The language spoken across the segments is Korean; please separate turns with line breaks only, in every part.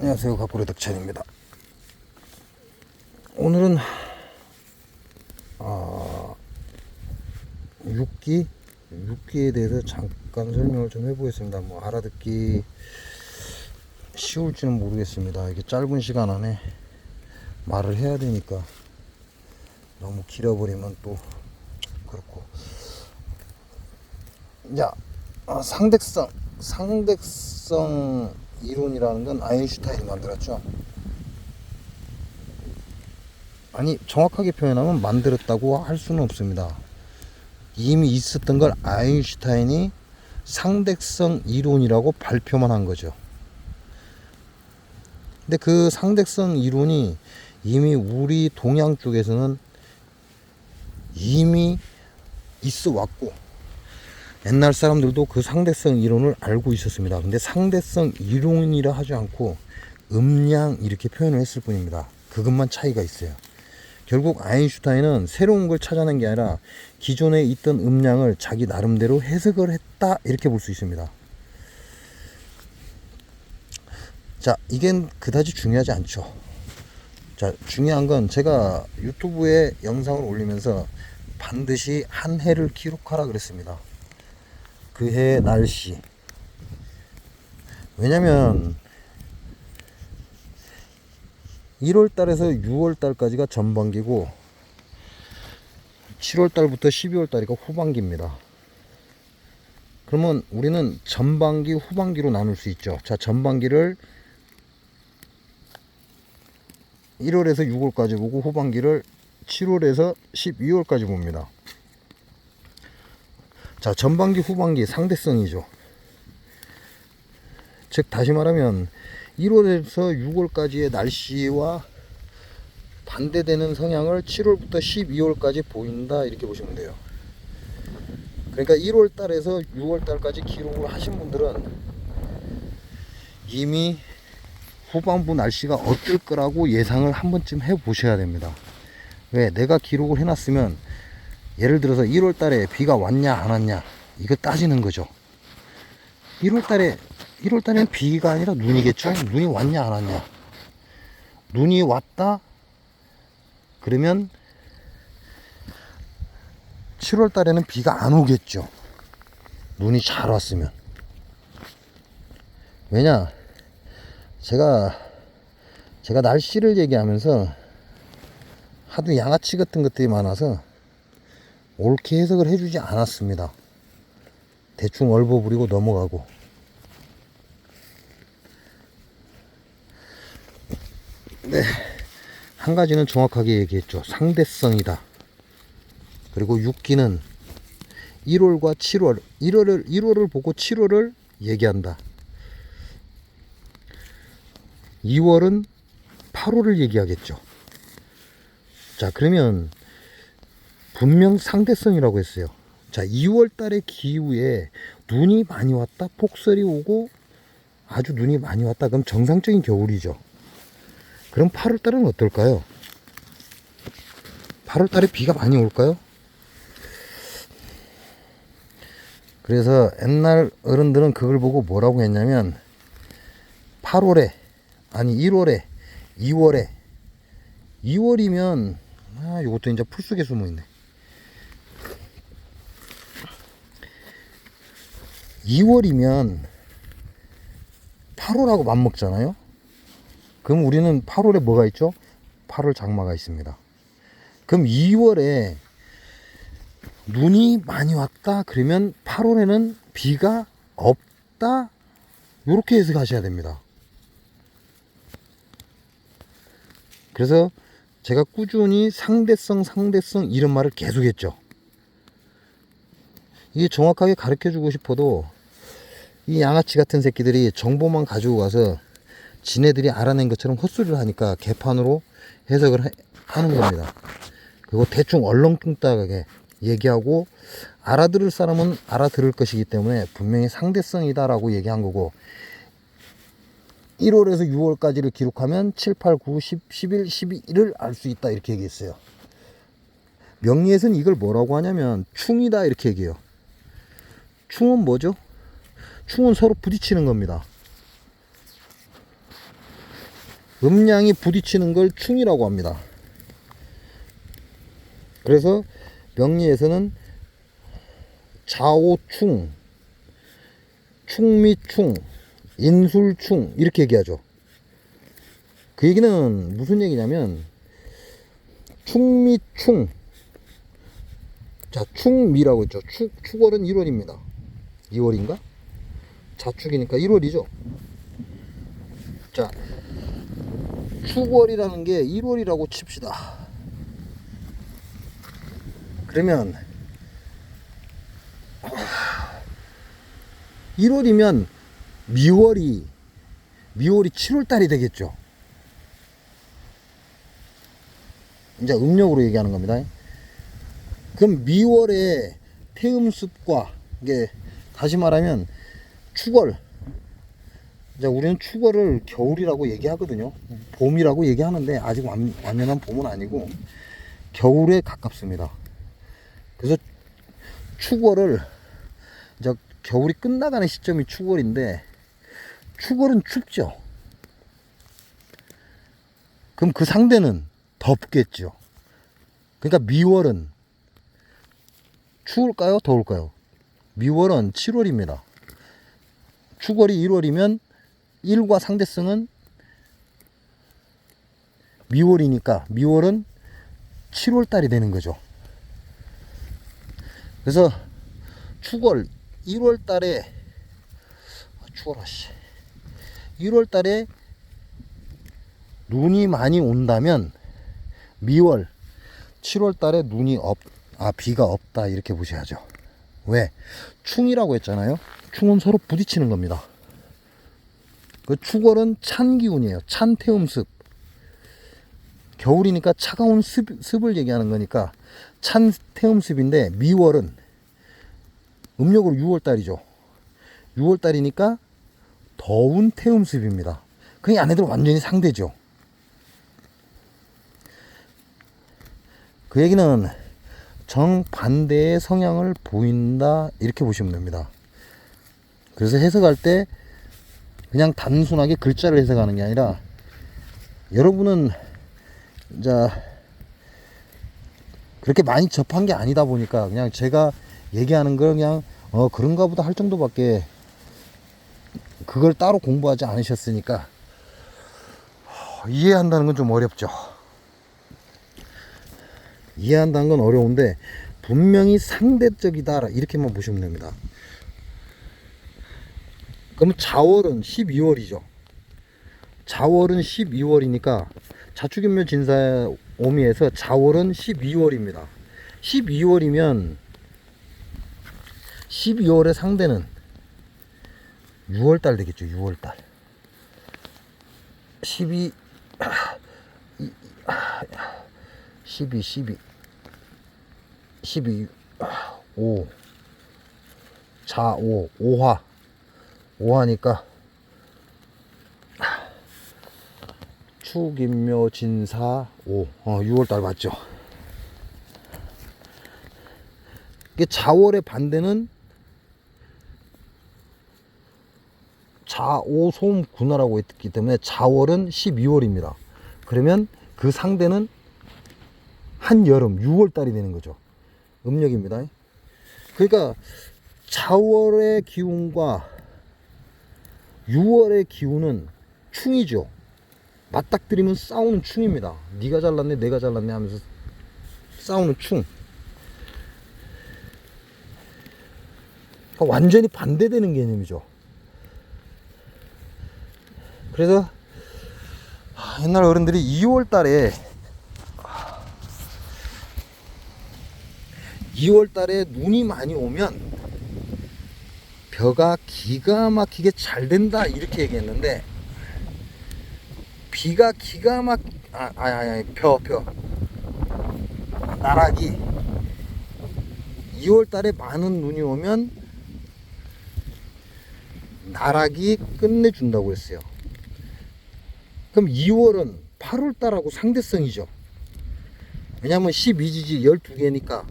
안녕하세요. 가꾸레 덕찬입니다. 오늘은 아, 6기? 6기에 대해서 잠깐 설명을 좀 해보겠습니다. 뭐 알아듣기 쉬울지는 모르겠습니다. 이게 짧은 시간 안에 말을 해야 되니까 너무 길어버리면 또 그렇고. 자 아, 상대성 상대성 이론이라는 건 아인슈타인이 만들었죠. 아니 정확하게 표현하면 만들었다고 할 수는 없습니다. 이미 있었던 걸 아인슈타인이 상대성 이론이라고 발표만 한 거죠. 근데 그 상대성 이론이 이미 우리 동양 쪽에서는 이미 있어 왔고 옛날 사람들도 그 상대성 이론을 알고 있었습니다. 근데 상대성 이론이라 하지 않고 음량 이렇게 표현을 했을 뿐입니다. 그것만 차이가 있어요. 결국 아인슈타인은 새로운 걸 찾아낸 게 아니라 기존에 있던 음량을 자기 나름대로 해석을 했다 이렇게 볼 수 있습니다. 자, 이겐 그다지 중요하지 않죠. 자, 중요한 건 제가 유튜브에 영상을 올리면서 반드시 한 해를 기록하라 그랬습니다. 그해 날씨. 왜냐면 1월 달에서 6월 달까지가 전반기고 7월 달부터 12월 달이가 후반기입니다. 그러면 우리는 전반기, 후반기로 나눌 수 있죠. 자, 전반기를 1월에서 6월까지 보고 후반기를 7월에서 12월까지 봅니다. 자, 전반기, 후반기 상대성이죠. 즉, 다시 말하면 1월에서 6월까지의 날씨와 반대되는 성향을 7월부터 12월까지 보인다. 이렇게 보시면 돼요. 그러니까 1월 달에서 6월 달까지 기록을 하신 분들은 이미 후반부 날씨가 어떨 거라고 예상을 한 번쯤 해 보셔야 됩니다. 왜? 내가 기록을 해놨으면 예를 들어서 1월 달에 비가 왔냐 안 왔냐 이거 따지는 거죠. 1월 달에 1월 달에는 비가 아니라 눈이겠죠. 눈이 왔냐 안 왔냐. 눈이 왔다 그러면 7월 달에는 비가 안 오겠죠. 눈이 잘 왔으면. 왜냐? 제가 제가 날씨를 얘기하면서 하도 양아치 같은 것들이 많아서 옳게 해석을 해주지 않았습니다. 대충 얼버무리고 넘어가고. 네. 한 가지는 정확하게 얘기했죠. 상대성이다. 그리고 6기는 1월과 7월, 1월을, 1월을 보고 7월을 얘기한다. 2월은 8월을 얘기하겠죠. 자, 그러면 분명 상대성이라고 했어요. 자, 2월 달의 기후에 눈이 많이 왔다, 폭설이 오고 아주 눈이 많이 왔다. 그럼 정상적인 겨울이죠. 그럼 8월 달은 어떨까요? 8월 달에 비가 많이 올까요? 그래서 옛날 어른들은 그걸 보고 뭐라고 했냐면 8월에 아니 1월에 2월에 2월이면 아 이것도 이제 풀 속에 숨어 있네 2월이면 8월하고 맞먹잖아요? 그럼 우리는 8월에 뭐가 있죠? 8월 장마가 있습니다. 그럼 2월에 눈이 많이 왔다 그러면 8월에는 비가 없다? 이렇게 해석하셔야 됩니다. 그래서 제가 꾸준히 상대성, 상대성 이런 말을 계속 했죠. 이게 정확하게 가르쳐 주고 싶어도 이 양아치 같은 새끼들이 정보만 가지고 가서 지네들이 알아낸 것처럼 헛소리를 하니까 개판으로 해석을 하, 하는 겁니다. 그리고 대충 얼렁뚱땅하게 얘기하고 알아들을 사람은 알아들을 것이기 때문에 분명히 상대성이다라고 얘기한 거고 1월에서 6월까지를 기록하면 7, 8, 9, 10, 11, 12를 알 수 있다 이렇게 얘기했어요. 명리에서는 이걸 뭐라고 하냐면 충이다 이렇게 얘기해요. 충은 뭐죠? 충은 서로 부딪히는 겁니다. 음양이 부딪히는 걸 충이라고 합니다. 그래서 명리에서는 좌오충, 충미충, 인술충 이렇게 얘기하죠. 그 얘기는 무슨 얘기냐면 충미충 자 충미라고 했죠. 축, 축월은 1월입니다. 2월인가? 자축이니까 1월이죠. 자 축월이라는 게 1월이라고 칩시다. 그러면 1월이면 미월이 미월이 7월 달이 되겠죠. 이제 음력으로 얘기하는 겁니다. 그럼 미월에 태음습과 이게 다시 말하면 축월. 이제 우리는 축월을 겨울이라고 얘기하거든요. 봄이라고 얘기하는데 아직 완, 완연한 봄은 아니고 겨울에 가깝습니다. 그래서 축월을 이제 겨울이 끝나가는 시점이 축월인데 축월은 춥죠. 그럼 그 상대는 덥겠죠. 그러니까 미월은 추울까요? 더울까요? 미월은 7월입니다. 축월이 1월이면 1과 상대성은 미월이니까 미월은 7월 달이 되는 거죠. 그래서 축월 1월 달에 아, 추워라 씨. 1월 달에 눈이 많이 온다면 미월 7월 달에 눈이 없, 아, 비가 없다. 이렇게 보셔야죠. 왜? 충이라고 했잖아요. 충은 서로 부딪히는 겁니다. 그 축월은 찬 기운이에요. 찬 태음습. 겨울이니까 차가운 습, 습을 얘기하는 거니까 찬 태음습인데 미월은 음력으로 6월 달이죠. 6월 달이니까 더운 태음습입니다. 그 안에들 완전히 상대죠. 그 얘기는 정반대의 성향을 보인다 이렇게 보시면 됩니다. 그래서 해석할 때 그냥 단순하게 글자를 해석하는 게 아니라 여러분은 이제 그렇게 많이 접한 게 아니다 보니까 그냥 제가 얘기하는 걸 그냥 어 그런가 보다 할 정도밖에 그걸 따로 공부하지 않으셨으니까 이해한다는 건 좀 어렵죠. 이해한다는 건 어려운데 분명히 상대적이다 이렇게만 보시면 됩니다. 그럼 자월은 12월이죠. 자월은 12월이니까 자축인묘 진사 오미에서 자월은 12월입니다. 12월이면 12월의 상대는 6월달 되겠죠. 6월달. 12 12 12 12 5자5 5화 5화니까 축인묘 진사 5 어, 6월달 맞죠? 이게 자월의 반대는 자오 소음 군화라고 했기 때문에 자월은 12월입니다. 그러면 그 상대는 한여름 6월달이 되는 거죠. 음력입니다. 그러니까 자월의 기운과 6월의 기운은 충이죠. 맞닥뜨리면 싸우는 충입니다. 네가 잘났네, 내가 잘났네 하면서 싸우는 충. 그러니까 완전히 반대되는 개념이죠. 그래서 옛날 어른들이 2월 달에 2월 달에 눈이 많이 오면 벼가 기가 막히게 잘 된다 이렇게 얘기했는데 비가 기가 막 아, 아, 아, 벼, 벼. 나락이 2월 달에 많은 눈이 오면 나락이 끝내준다고 했어요. 그럼 2월은 8월 달하고 상대성이죠. 왜냐면 12지지 12개니까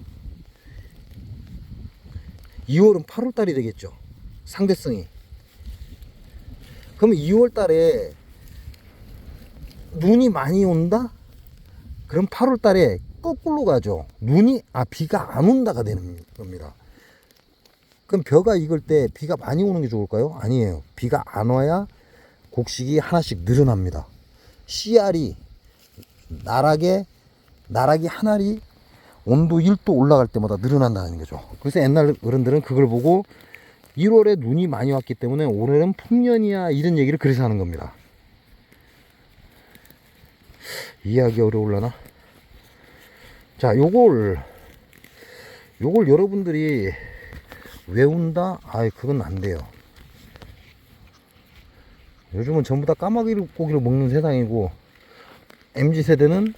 2월은 8월 달이 되겠죠. 상대성이. 그럼 2월 달에 눈이 많이 온다? 그럼 8월 달에 거꾸로 가죠. 눈이, 아, 비가 안 온다가 되는 겁니다. 그럼 벼가 익을 때 비가 많이 오는 게 좋을까요? 아니에요. 비가 안 와야 곡식이 하나씩 늘어납니다. 씨알이 나락에, 나락이 하나리 온도 1도 올라갈 때마다 늘어난다는 거죠. 그래서 옛날 어른들은 그걸 보고 1월에 눈이 많이 왔기 때문에 올해는 풍년이야 이런 얘기를 그래서 하는 겁니다. 이해하기 어려울라나? 자, 요걸 요걸 여러분들이 외운다? 아이 그건 안 돼요. 요즘은 전부 다 까마귀 고기를 먹는 세상이고 MZ 세대는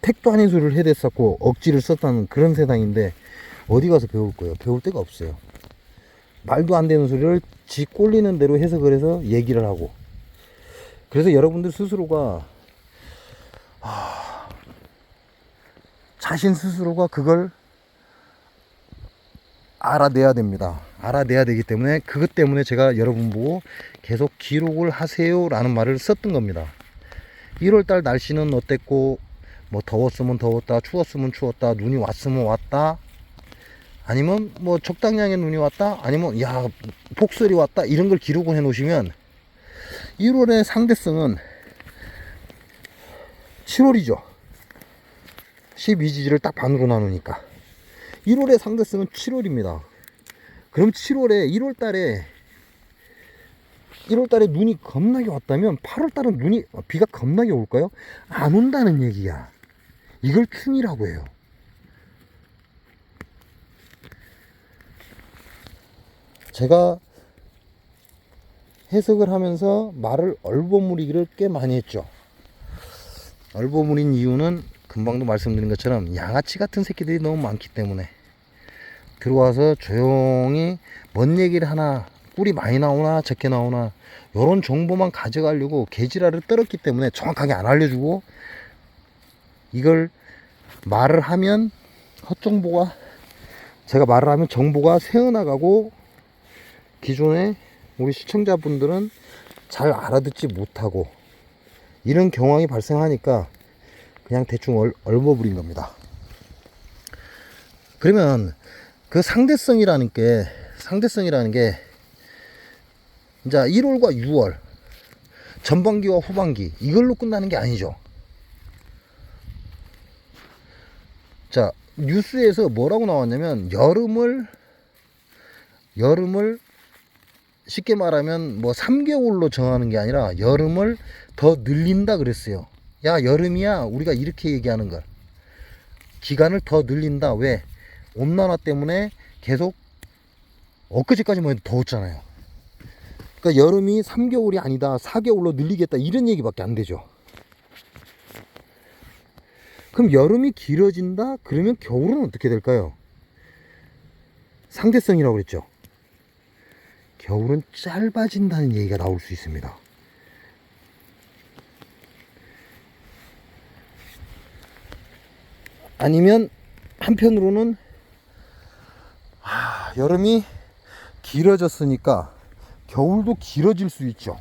택도 아닌 소리를 해댔었고 억지를 썼다는 그런 세상인데 어디 가서 배울 거예요? 배울 데가 없어요. 말도 안 되는 소리를 지 꼴리는 대로 해석을 해서 얘기를 하고 그래서 여러분들 스스로가 하, 자신 스스로가 그걸 알아내야 됩니다. 알아내야 되기 때문에 그것 때문에 제가 여러분 보고 계속 기록을 하세요라는 말을 썼던 겁니다. 1월 달 날씨는 어땠고 뭐 더웠으면 더웠다, 추웠으면 추웠다, 눈이 왔으면 왔다, 아니면 뭐 적당량의 눈이 왔다, 아니면 야 폭설이 왔다 이런 걸 기록을 해 놓으시면 1월의 상대성은 7월이죠. 12지지를 딱 반으로 나누니까 1월의 상대성은 7월입니다. 그럼 7월에 1월 달에 1월 달에 눈이 겁나게 왔다면 8월 달은 눈이 비가 겁나게 올까요? 안 온다는 얘기야. 이걸 춘이라고 해요. 제가 해석을 하면서 말을 얼버무리기를 꽤 많이 했죠. 얼버무린 이유는 금방도 말씀드린 것처럼 양아치 같은 새끼들이 너무 많기 때문에 들어와서 조용히 뭔 얘기를 하나 꿀이 많이 나오나 적게 나오나 요런 정보만 가져가려고 개지랄을 떨었기 때문에 정확하게 안 알려주고 이걸 말을 하면 헛정보가 제가 말을 하면 정보가 새어나가고 기존에 우리 시청자분들은 잘 알아듣지 못하고 이런 경황이 발생하니까 그냥 대충 얼, 얼버무린 겁니다. 그러면 그 상대성이라는 게 상대성이라는 게 이제 1월과 6월 전반기와 후반기 이걸로 끝나는 게 아니죠. 자 뉴스에서 뭐라고 나왔냐면 여름을 여름을 쉽게 말하면 뭐 3개월로 정하는 게 아니라 여름을 더 늘린다 그랬어요. 야 여름이야 우리가 이렇게 얘기하는 걸 기간을 더 늘린다 왜 온난화 때문에 계속 엊그제까지만 해도 더웠잖아요. 그러니까 여름이 3개월이 아니다 4개월로 늘리겠다 이런 얘기밖에 안 되죠. 그럼 여름이 길어진다? 그러면 겨울은 어떻게 될까요? 상대성이라고 그랬죠. 겨울은 짧아진다는 얘기가 나올 수 있습니다. 아니면 한편으로는 하, 여름이 길어졌으니까 겨울도 길어질 수 있죠.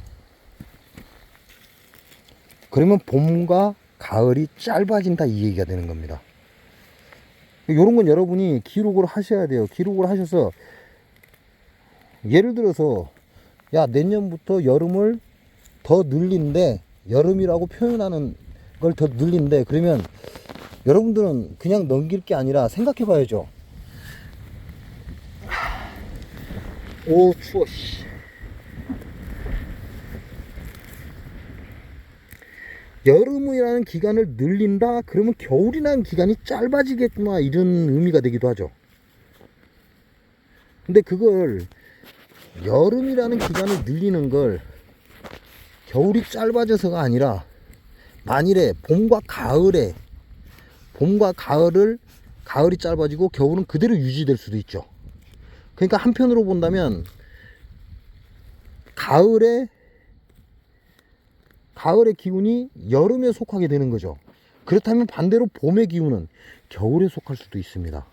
그러면 봄과 가을이 짧아진다 이 얘기가 되는 겁니다. 이런 건 여러분이 기록을 하셔야 돼요. 기록을 하셔서 예를 들어서 야 내년부터 여름을 더 늘린데 여름이라고 표현하는 걸 더 늘린데 그러면 여러분들은 그냥 넘길 게 아니라 생각해 봐야죠. 오 추워 씨. 여름이라는 기간을 늘린다 그러면 겨울이라는 기간이 짧아지겠구나 이런 의미가 되기도 하죠. 근데 그걸 여름이라는 기간을 늘리는 걸 겨울이 짧아져서가 아니라 만일에 봄과 가을에 봄과 가을을 가을이 짧아지고 겨울은 그대로 유지될 수도 있죠. 그러니까 한편으로 본다면 가을에 가을의 기운이 여름에 속하게 되는 거죠. 그렇다면 반대로 봄의 기운은 겨울에 속할 수도 있습니다.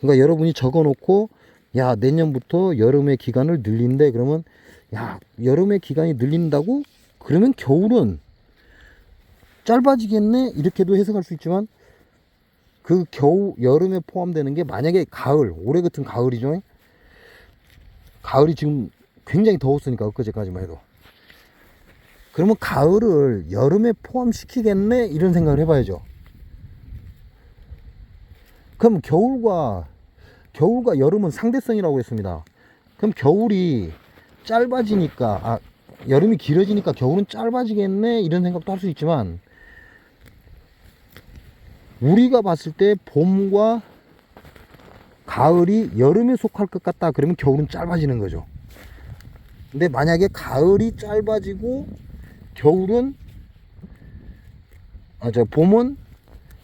그러니까 여러분이 적어 놓고 야 내년부터 여름의 기간을 늘린대. 그러면 야 여름의 기간이 늘린다고? 그러면 겨울은 짧아지겠네? 이렇게도 해석할 수 있지만 그 겨우 여름에 포함되는 게 만약에 가을 올해 같은 가을이죠. 가을이 지금 굉장히 더웠으니까 엊그제까지만 해도. 그러면 가을을 여름에 포함시키겠네? 이런 생각을 해봐야죠 그럼 겨울과 겨울과 여름은 상대성이라고 했습니다. 그럼 겨울이 짧아지니까 아 여름이 길어지니까 겨울은 짧아지겠네? 이런 생각도 할 수 있지만 우리가 봤을 때 봄과 가을이 여름에 속할 것 같다 그러면 겨울은 짧아지는 거죠. 근데 만약에 가을이 짧아지고 겨울은 아 저 봄은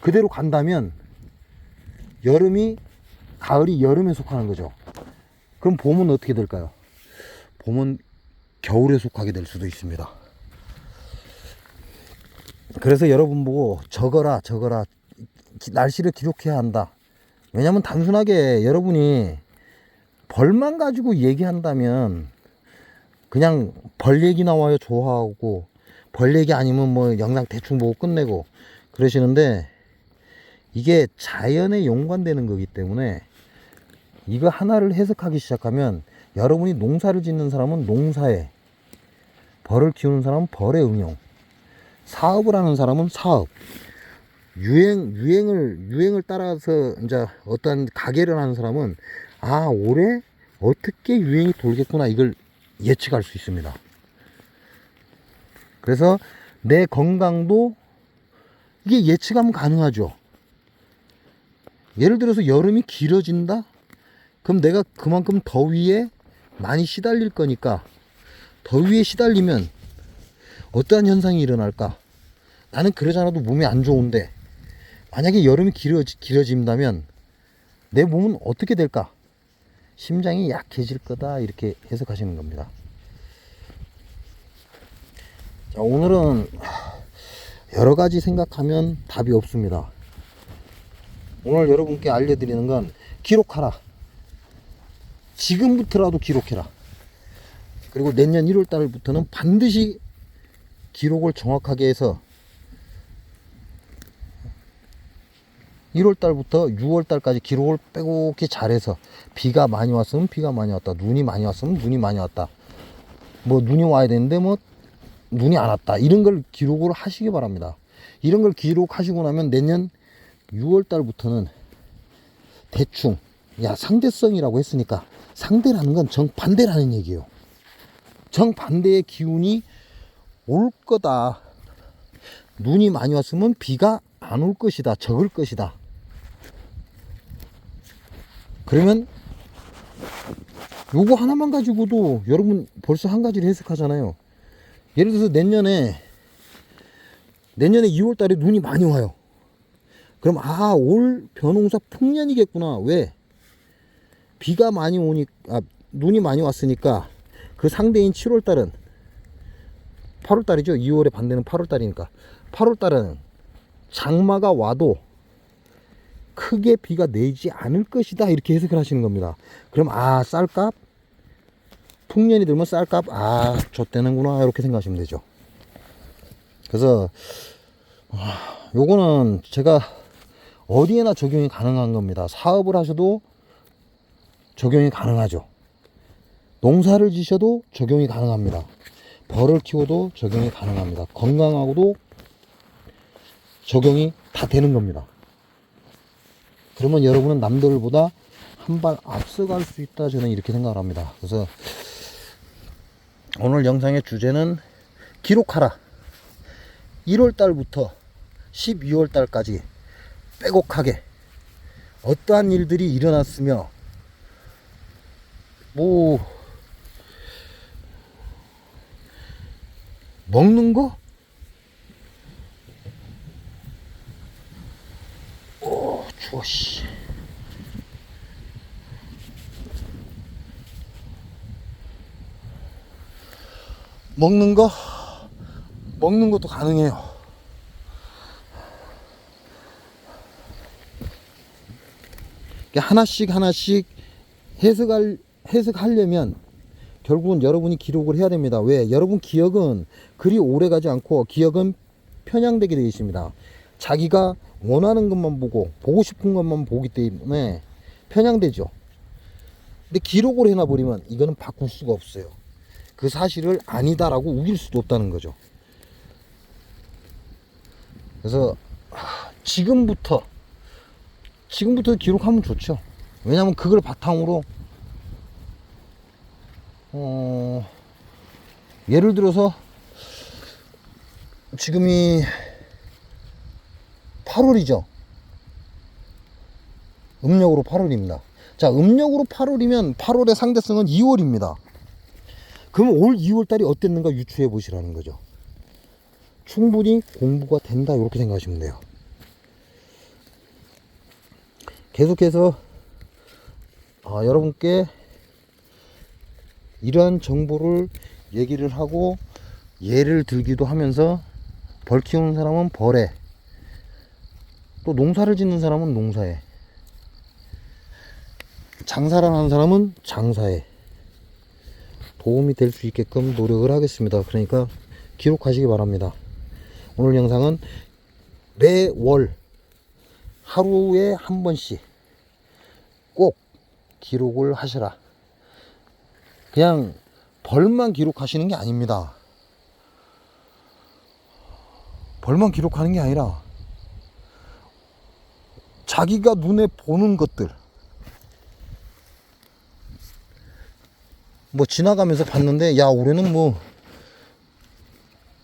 그대로 간다면 여름이 가을이 여름에 속하는 거죠. 그럼 봄은 어떻게 될까요? 봄은 겨울에 속하게 될 수도 있습니다. 그래서 여러분 보고 적어라 적어라 기- 날씨를 기록해야 한다. 왜냐면 단순하게 여러분이 벌만 가지고 얘기한다면 그냥 벌 얘기 나와요 좋아하고. 벌 얘기 아니면 뭐 영상 대충 보고 끝내고 그러시는데 이게 자연에 연관되는 거기 때문에 이거 하나를 해석하기 시작하면 여러분이 농사를 짓는 사람은 농사에 벌을 키우는 사람은 벌의 응용 사업을 하는 사람은 사업 유행 유행을 유행을 따라서 이제 어떤 가게를 하는 사람은 아 올해 어떻게 유행이 돌겠구나 이걸 예측할 수 있습니다. 그래서 내 건강도 이게 예측하면 가능하죠. 예를 들어서 여름이 길어진다? 그럼 내가 그만큼 더위에 많이 시달릴 거니까 더위에 시달리면 어떠한 현상이 일어날까? 나는 그러지 않아도 몸이 안 좋은데 만약에 여름이 길어, 길어진다면 내 몸은 어떻게 될까? 심장이 약해질 거다 이렇게 해석하시는 겁니다. 자, 오늘은 여러 가지 생각하면 답이 없습니다. 오늘 여러분께 알려드리는 건 기록하라. 지금부터라도 기록해라. 그리고 내년 1월 달부터는 반드시 기록을 정확하게 해서 1월 달부터 6월 달까지 기록을 빼곡히 잘해서 비가 많이 왔으면 비가 많이 왔다. 눈이 많이 왔으면 눈이 많이 왔다. 뭐 눈이 와야 되는데 뭐 눈이 안 왔다. 이런 걸 기록을 하시기 바랍니다. 이런 걸 기록하시고 나면 내년 6월 달부터는 대충 야 상대성이라고 했으니까 상대라는 건 정반대라는 얘기예요. 정반대의 기운이 올 거다. 눈이 많이 왔으면 비가 안 올 것이다. 적을 것이다. 그러면 요거 하나만 가지고도 여러분 벌써 한 가지를 해석하잖아요. 예를 들어서 내년에 내년에 2월 달에 눈이 많이 와요. 그럼 아, 올 벼농사 풍년이겠구나. 왜? 비가 많이 오니 아, 눈이 많이 왔으니까 그 상대인 7월 달은 8월 달이죠. 2월에 반대는 8월 달이니까 8월 달은 장마가 와도 크게 비가 내지 않을 것이다 이렇게 해석을 하시는 겁니다. 그럼 아 쌀값 풍년이 들면 쌀값 아 좆되는구나 이렇게 생각하시면 되죠. 그래서 아, 요거는 제가 어디에나 적용이 가능한 겁니다. 사업을 하셔도 적용이 가능하죠. 농사를 지셔도 적용이 가능합니다. 벌을 키워도 적용이 가능합니다. 건강하고도 적용이 다 되는 겁니다. 그러면 여러분은 남들보다 한 발 앞서갈 수 있다 저는 이렇게 생각을 합니다. 그래서 오늘 영상의 주제는 기록하라. 1월 달부터 12월 달까지 빼곡하게 어떠한 일들이 일어났으며 뭐 먹는 거? 오 추워 씨. 먹는 거? 먹는 것도 가능해요 이렇게 하나씩 하나씩 해석할, 해석하려면 결국은 여러분이 기록을 해야 됩니다. 왜? 여러분 기억은 그리 오래 가지 않고 기억은 편향되게 되어 있습니다. 자기가 원하는 것만 보고 보고 싶은 것만 보기 때문에 편향되죠. 근데 기록을 해놔버리면 이거는 바꿀 수가 없어요. 그 사실을 아니다라고 우길 수도 없다는 거죠. 그래서 하, 지금부터 지금부터 기록하면 좋죠. 왜냐하면 그걸 바탕으로 어, 예를 들어서 지금이 8월이죠. 음력으로 8월입니다. 자, 음력으로 8월이면 8월의 상대성은 2월입니다. 그럼 올 2월 달이 어땠는가 유추해 보시라는 거죠. 충분히 공부가 된다 이렇게 생각하시면 돼요. 계속해서 아, 여러분께 이러한 정보를 얘기를 하고 예를 들기도 하면서 벌 키우는 사람은 벌에 또 농사를 짓는 사람은 농사에 장사를 하는 사람은 장사에 도움이 될 수 있게끔 노력을 하겠습니다. 그러니까 기록하시기 바랍니다. 오늘 영상은 매월 하루에 한 번씩 꼭 기록을 하시라. 그냥 벌만 기록하시는 게 아닙니다. 벌만 기록하는 게 아니라 자기가 눈에 보는 것들 뭐 지나가면서 봤는데 야 올해는 뭐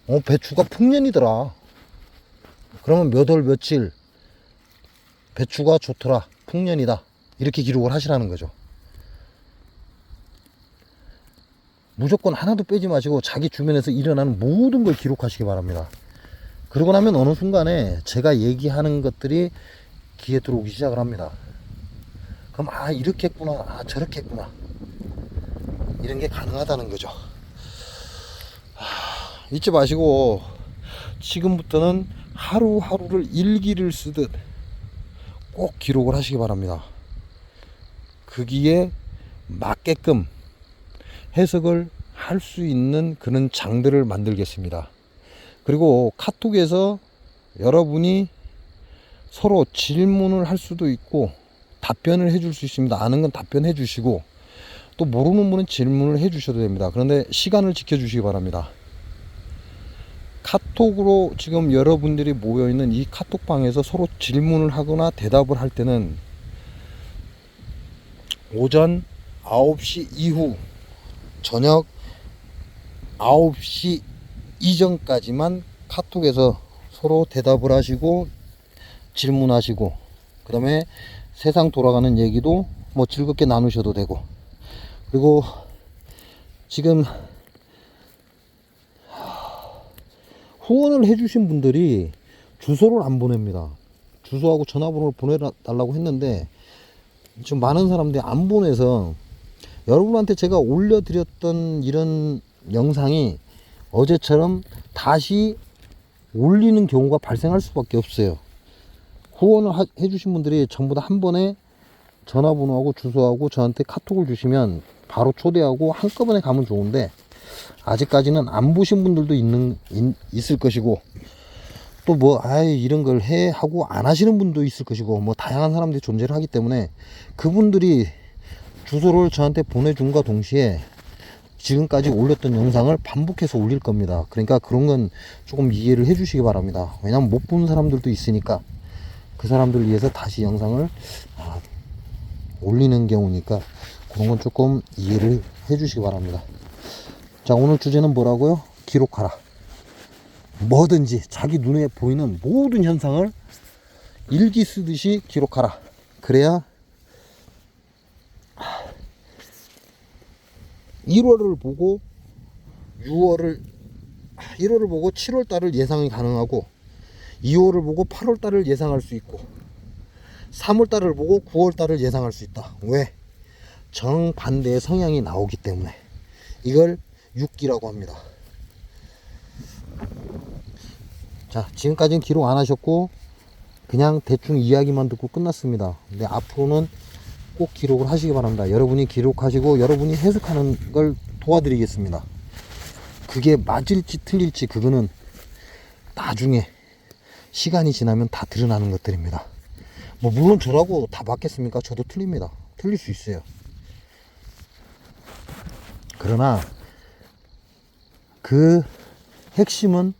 어, 배추가 풍년이더라 그러면 몇 월 며칠 배추가 좋더라. 풍년이다. 이렇게 기록을 하시라는 거죠. 무조건 하나도 빼지 마시고 자기 주변에서 일어나는 모든 걸 기록하시기 바랍니다. 그러고 나면 어느 순간에 제가 얘기하는 것들이 귀에 들어오기 시작을 합니다. 그럼 아 이렇게 했구나. 아 저렇게 했구나. 이런 게 가능하다는 거죠. 하, 잊지 마시고 지금부터는 하루하루를 일기를 쓰듯 꼭 기록을 하시기 바랍니다. 거기에 맞게끔 해석을 할 수 있는 그런 장들을 만들겠습니다. 그리고 카톡에서 여러분이 서로 질문을 할 수도 있고 답변을 해줄 수 있습니다. 아는 건 답변해 주시고 또 모르는 분은 질문을 해 주셔도 됩니다. 그런데 시간을 지켜 주시기 바랍니다. 카톡으로 지금 여러분들이 모여 있는 이 카톡방에서 서로 질문을 하거나 대답을 할 때는 오전 9시 이후 저녁 9시 이전까지만 카톡에서 서로 대답을 하시고 질문하시고 그 다음에 세상 돌아가는 얘기도 뭐 즐겁게 나누셔도 되고. 그리고 지금 후원을 해주신 분들이 주소를 안 보냅니다. 주소하고 전화번호를 보내달라고 했는데 지금 많은 사람들이 안 보내서 여러분한테 제가 올려드렸던 이런 영상이 어제처럼 다시 올리는 경우가 발생할 수밖에 없어요. 후원을 하- 해주신 분들이 전부 다 한 번에 전화번호하고 주소하고 저한테 카톡을 주시면 바로 초대하고 한꺼번에 가면 좋은데 아직까지는 안 보신 분들도 있는 있, 있을 것이고 또 뭐 아이 이런 걸 해 하고 안 하시는 분도 있을 것이고 뭐 다양한 사람들이 존재를 하기 때문에 그분들이 주소를 저한테 보내준과 동시에 지금까지 올렸던 영상을 반복해서 올릴 겁니다. 그러니까 그런 건 조금 이해를 해 주시기 바랍니다. 왜냐면 못본 사람들도 있으니까 그 사람들을 위해서 다시 영상을 아, 올리는 경우니까 그런 건 조금 이해를 해 주시기 바랍니다. 자, 오늘 주제는 뭐라고요? 기록하라. 뭐든지 자기 눈에 보이는 모든 현상을 일기 쓰듯이 기록하라. 그래야 1월을 보고 6월을 1월을 보고 7월 달을 예상이 가능하고 2월을 보고 8월 달을 예상할 수 있고 3월 달을 보고 9월 달을 예상할 수 있다. 왜? 정반대의 성향이 나오기 때문에 이걸 육기라고 합니다. 자, 지금까지는 기록 안 하셨고 그냥 대충 이야기만 듣고 끝났습니다. 근데 앞으로는 꼭 기록을 하시기 바랍니다. 여러분이 기록하시고 여러분이 해석하는 걸 도와드리겠습니다. 그게 맞을지 틀릴지 그거는 나중에 시간이 지나면 다 드러나는 것들입니다. 뭐 물론 저라고 다 맞겠습니까? 저도 틀립니다. 틀릴 수 있어요. 그러나 그 핵심은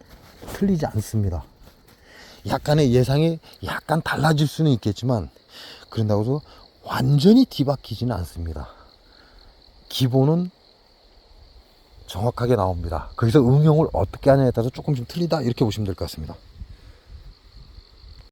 틀리지 않습니다. 약간의 예상이 약간 달라질 수는 있겠지만 그런다고 해서 완전히 뒤바뀌지는 않습니다. 기본은 정확하게 나옵니다. 거기서 응용을 어떻게 하냐에 따라서 조금씩 틀리다 이렇게 보시면 될 것 같습니다.